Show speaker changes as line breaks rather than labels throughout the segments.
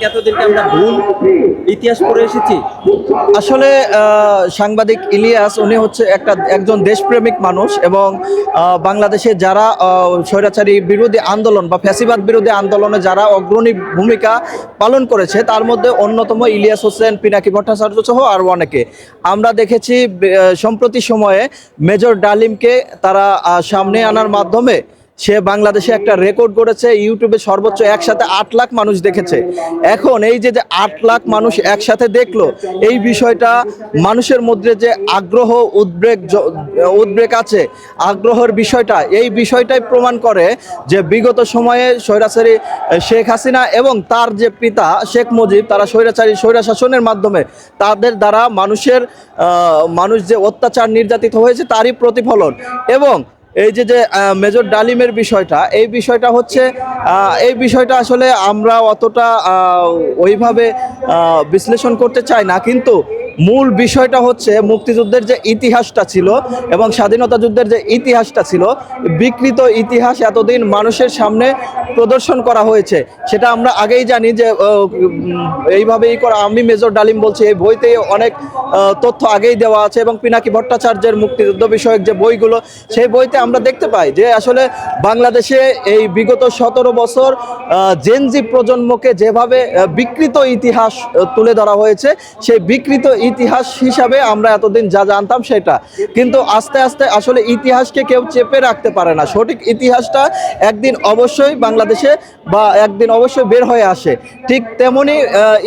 কি এতদিনকে আমরা ভুল ইতিহাস পড়ে এসেছি।
আসলে সাংবাদিক ইলিয়াস, উনি হচ্ছে একটা, একজন দেশপ্রেমিক মানুষ এবং বাংলাদেশে যারা স্বৈরাচারী বিরোধী আন্দোলন বা ফ্যাসিবাদ বিরোধী আন্দোলনে যারা অগ্রণী ভূমিকা পালন করেছে, তার মধ্যে অন্যতম ইলিয়াস হোসেন, পিনাকি ভট্টাচার্য সহ আরও অনেকে। আমরা দেখেছি সম্প্রতি সময়ে মেজর ডালিমকে তারা সামনে আনার মাধ্যমে সে বাংলাদেশে একটা রেকর্ড করেছে ইউটিউবে সর্বোচ্চ একসাথে আট লাখ মানুষ দেখেছে। এখন এই যে যে আট লাখ মানুষ একসাথে দেখল, এই বিষয়টা মানুষের মধ্যে যে আগ্রহ, উদ্বেগ উদ্বেগ আছে, আগ্রহের বিষয়টা, এই বিষয়টাই প্রমাণ করে যে বিগত সময়ে স্বৈরাচারী শেখ হাসিনা এবং তার যে পিতা শেখ মুজিব, তারা স্বৈরাচারী স্বৈরা শাসনের মাধ্যমে তাদের দ্বারা মানুষের মানুষ যে অত্যাচার নির্যাতিত হয়েছে, তারই প্রতিফলন। এবং এই যে যে মেজর ডালিমের বিষয়টা, এই বিষয়টা হচ্ছে এই বিষয়টা আসলে আমরা অতটা ওইভাবে বিশ্লেষণ করতে চাই না। কিন্তু মূল বিষয়টা হচ্ছে মুক্তিযুদ্ধের যে ইতিহাসটা ছিল এবং স্বাধীনতা যুদ্ধের যে ইতিহাসটা ছিল, বিকৃত ইতিহাস এতদিন মানুষের সামনে প্রদর্শন করা হয়েছে। সেটা আমরা আগেই জানি যে এইভাবেই করা, আমি মেজর ডালিম বলছি, এই বইতে অনেক তথ্য আগেই দেওয়া আছে এবং পিনাকি ভট্টাচার্যের মুক্তিযুদ্ধ বিষয়ক যে বইগুলো, সেই বইতে আমরা দেখতে পাই যে আসলে বাংলাদেশে এই বিগত সতেরো বছর জেনজি প্রজন্মকে যেভাবে বিকৃত ইতিহাস তুলে ধরা হয়েছে, সেই বিকৃত ইতিহাস হিসাবে আমরা এতদিন যা জানতাম সেটা। কিন্তু আস্তে আস্তে আসলে ইতিহাসকে কেউ চেপে রাখতে পারে না। সঠিক ইতিহাসটা একদিন অবশ্যই বাংলাদেশে বা একদিন অবশ্যই বের হয়ে আসে। ঠিক তেমনি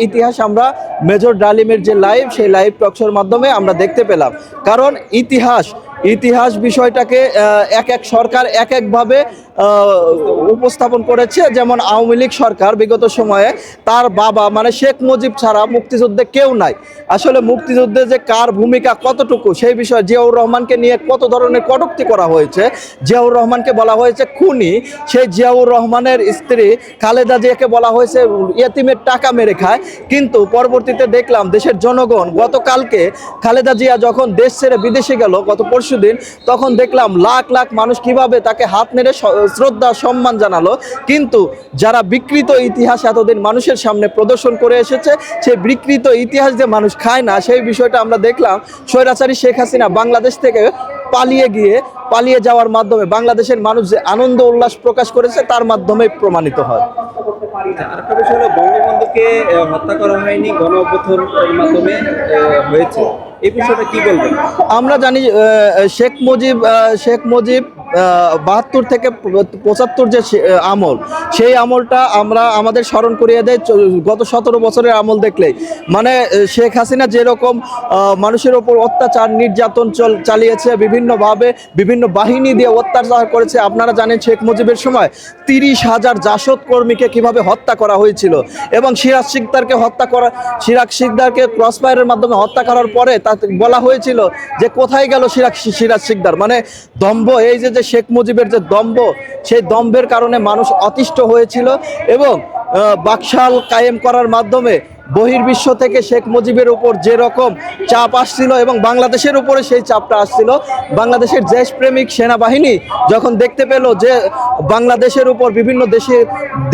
ইতিহাস আমরা মেজর ডালিমের যে লাইভ, সেই লাইভ টকশোর মাধ্যমে আমরা দেখতে পেলাম। কারণ ইতিহাস ইতিহাস বিষয়টাকে এক এক সরকার এক একভাবে উপস্থাপন করেছে যেমন আওয়ামী লীগ সরকার বিগত সময়ে। তার বাবা মানে শেখ মুজিব ছাড়া মুক্তিযুদ্ধে কেউ নাই। আসলে মুক্তিযুদ্ধে যে কার ভূমিকা কতটুকু সেই বিষয়ে জিয়াউর রহমানকে নিয়ে কত ধরনের কটূক্তি করা হয়েছে। জিয়াউর রহমানকে বলা হয়েছে খুনি। সেই জিয়াউর রহমানের স্ত্রী খালেদা জিয়াকে বলা হয়েছে ইয়েতিমের টাকা মেরে খায়। কিন্তু পরবর্তীতে দেখলাম দেশের জনগণ গতকালকে খালেদা জিয়া যখন দেশ ছেড়ে বিদেশে গেল, গত পরশুদিন, তখন দেখলাম লাখ লাখ মানুষ কীভাবে তাকে হাত স- শ্রদ্ধা, সম্মান জানালো। কিন্তু যারা বিকৃত ইতিহাস এতদিন মানুষের সামনে প্রদর্শন করে এসেছে, সেই বিকৃত ইতিহাস যে মানুষ খায় না, সেই বিষয়টা আমরা দেখলাম স্বৈরাচারী শেখ হাসিনা বাংলাদেশ থেকে পালিয়ে গিয়ে, পালিয়ে যাওয়ার মাধ্যমে বাংলাদেশের মানুষ যে আনন্দ, উল্লাস প্রকাশ করেছে, তার মাধ্যমে প্রমাণিত হয়।
বঙ্গবন্ধুকে হত্যা করা হয়নি গণ মাধ্যমে হয়েছে। এই বিষয়টা কি বলবেন?
আমরা জানি শেখ মুজিব শেখ মুজিব বাহাত্তর থেকে পঁচাত্তর যে আমল, সেই আমলটা আমরা আমাদের স্মরণ করিয়ে দেয় গত সতেরো বছরের আমল দেখলে মানে শেখ হাসিনা যেরকম মানুষের ওপর অত্যাচার, নির্যাতন চল- চালিয়েছে বিভিন্নভাবে, বিভিন্ন বাহিনী দিয়ে অত্যাচার করেছে। আপনারা জানেন শেখ মুজিবের সময় তিরিশ হাজার জাসদ কর্মীকে কীভাবে হত্যা করা হয়েছিল। এবং সিরাজ সিকদারকে হত্যা করা, সিরাজ সিকদারকে ক্রস ফায়ারের মাধ্যমে হত্যা করার পরে তাতে বলা হয়েছিল যে কোথায় গেল সিরাজ সিরাজ সিকদার মানে দম্ভ, এই যে যে শেখ মুজিবের যে দম্ভ, সেই দম্ভের কারণে মানুষ অতিষ্ঠ হয়েছিল এবং বাকশাল কায়েম করার মাধ্যমে বহির্বিশ্ব থেকে শেখ মুজিবের উপর যে রকম চাপ আসছিল এবং বাংলাদেশের উপরে সেই চাপটা আসছিল, বাংলাদেশের দেশপ্রেমিক সেনাবাহিনী যখন দেখতে পেল যে বাংলাদেশের উপর বিভিন্ন দেশে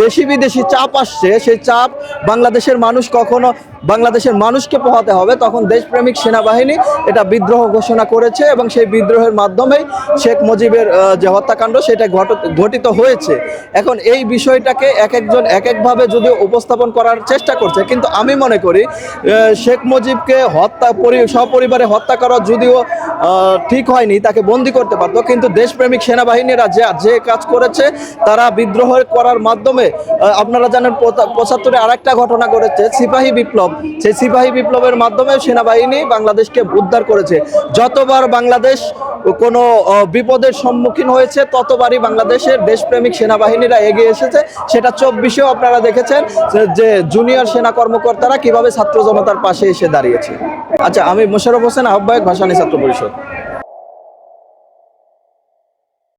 দেশি বিদেশি চাপ আসছে, সেই চাপ বাংলাদেশের মানুষ কখনো বাংলাদেশের মানুষকে পোহাতে হবে, তখন দেশপ্রেমিক সেনাবাহিনী এটা বিদ্রোহ ঘোষণা করেছে এবং সেই বিদ্রোহের মাধ্যমেই শেখ মুজিবের যে হত্যাকাণ্ড সেটা ঘট- ঘটিত হয়েছে। এখন এই বিষয়টাকে এক একজন এক একভাবে যদিও উপস্থাপন করার চেষ্টা করছে, কিন্তু আমি মনে করি শেখ মুজিবকে হত্যা পরি- সপরিবারে হত্যা করা যদিও ঠিক হয়নি, তাকে বন্দি করতে পারতো, কিন্তু দেশপ্রেমিক সেনাবাহিনীরা যে যে কাজ করেছে, তারা বিদ্রোহ করার মাধ্যমে আপনারা জানেন পঁচা- পঁচাত্তরে আরেকটা ঘটনা ঘটেছে, সিপাহী বিপ্লব। সেই সিপাহী বিপ্লবের মাধ্যমে সেনাবাহিনী বাংলাদেশকে উদ্ধার করেছে। যতবার বাংলাদেশ কোনো বিপদের সম্মুখীন হয়েছে, ততবারই বাংলাদেশের দেশপ্রেমিক সেনাবাহিনীরা এগিয়ে এসেছে। সেটা চব্বিশেও আপনারা দেখেছেন যে- জুনিয়র সেনা কর্মকর্তারা কীভাবে ছাত্র জনতার পাশে এসে দাঁড়িয়েছে। আচ্ছা আমি মোশারফ হোসেন, আহ্বায়ক ভাসানী ছাত্র পরিষদ।